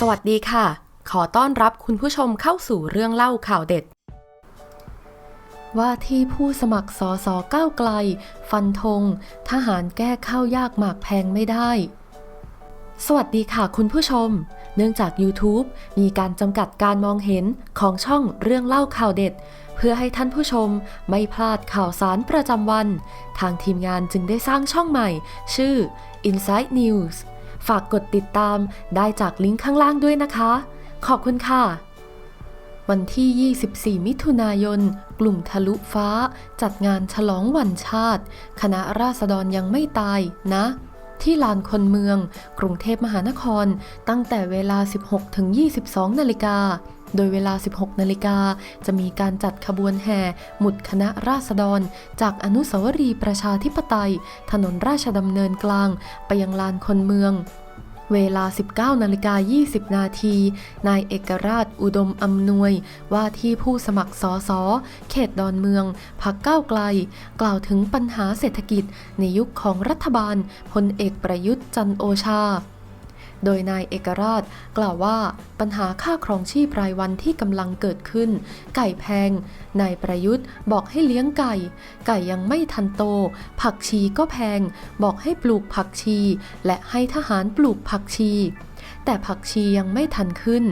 สวัสดีค่ะ ขอต้อนรับคุณผู้ชมเข้าสู่เรื่องเล่าข่าวเด็ด ว่าที่ผู้สมัครสอสอก้าวไกล ฟันธง ทหารแก้ข้าวยากหมากแพงไม่ได้ สวัสดีค่ะคุณผู้ชม เนื่องจาก YouTube มีการจำกัดการมองเห็นของช่องเรื่องเล่าข่าวเด็ด เพื่อให้ท่านผู้ชมไม่พลาดข่าวสารประจำวัน ทางทีมงานจึงได้สร้างช่องใหม่ ชื่อ Inside News ฝากกดติดตามได้จากลิงก์ข้างล่างด้วยนะคะ ขอบคุณค่ะ วันที่ 24 มิถุนายน กลุ่มทะลุฟ้า จัดงานฉลองวันชาติ คณะราษฎรยังไม่ตายนะ ที่ลานคนเมือง กรุงเทพมหานคร ตั้งแต่เวลา 16 ถึง 22 นาฬิกา โดยเวลา 16 นาฬิกา จะมีการจัดขบวนแห่ หมุดคณะราษฎร จากอนุสาวรีย์ประชาธิปไตย ถนนราชดำเนินกลาง ไปยังลานคนเมือง เวลา 19นาฬิกา20 นาที นายเอกราชอุดมอำนวย ว่าที่ผู้สมัครสอสอเขตดอนเมือง พักก้าวไกล กล่าวถึงปัญหาเศรษฐกิจในยุคของรัฐบาลพลเอกประยุทธ์จันโอชา โดยนายเอกราชกล่าวว่าปัญหาค่าครองชีพรายวันที่กำลังเกิดขึ้น ไก่แพง นายประยุทธ์บอกให้เลี้ยงไก่ ไก่ยังไม่ทันโต ผักชีก็แพง บอกให้ปลูกผักชี และให้ทหารปลูกผักชี แต่ผักชียังไม่ทันขึ้น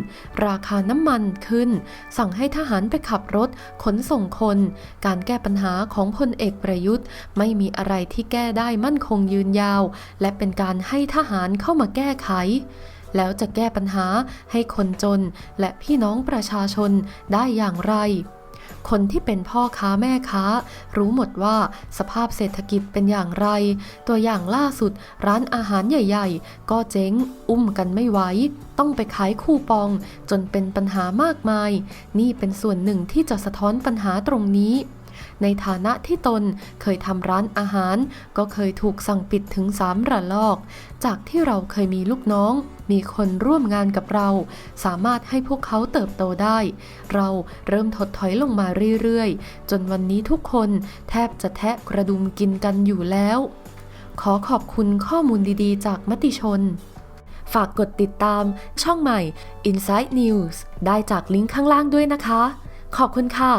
ราคาน้ำมันขึ้น สั่งให้ทหารไปขับรถ ขนส่งคน การแก้ปัญหาของพลเอกประยุทธ์ ไม่มีอะไรที่แก้ได้มั่นคงยืนยาว และเป็นการให้ทหารเข้ามาแก้ไขแล้วจะแก้ปัญหาให้คนจนและพี่น้องประชาชนได้อย่างไร คนที่เป็นพ่อค้าแม่ค้า รู้หมดว่าสภาพเศรษฐกิจเป็นอย่างไร ตัวอย่างล่าสุดร้านอาหารใหญ่ ๆ ก็เจ๊ง อุ้มกันไม่ไหวต้องไปขายคูปอง จนเป็นปัญหามากมาย นี่เป็นส่วนหนึ่งที่จะสะท้อนปัญหาตรงนี้ ในฐานะที่ตนเคยทำร้านอาหาร ก็เคยถูกสั่งปิดถึงสามระลอก จากที่เราเคยมีลูกน้อง มีคนร่วมงานกับเรา สามารถให้พวกเขาเติบโตได้ เราเริ่มถดถอยลงมาเรื่อยๆ จนวันนี้ทุกคนแทบจะแทะกระดุมกินกันอยู่แล้ว ขอขอบคุณข้อมูลดีๆ จากมติชนฝากกดติดตามช่องใหม่ Inside News ได้จากลิงก์ข้างล่างด้วยนะคะ ขอบคุณค่ะ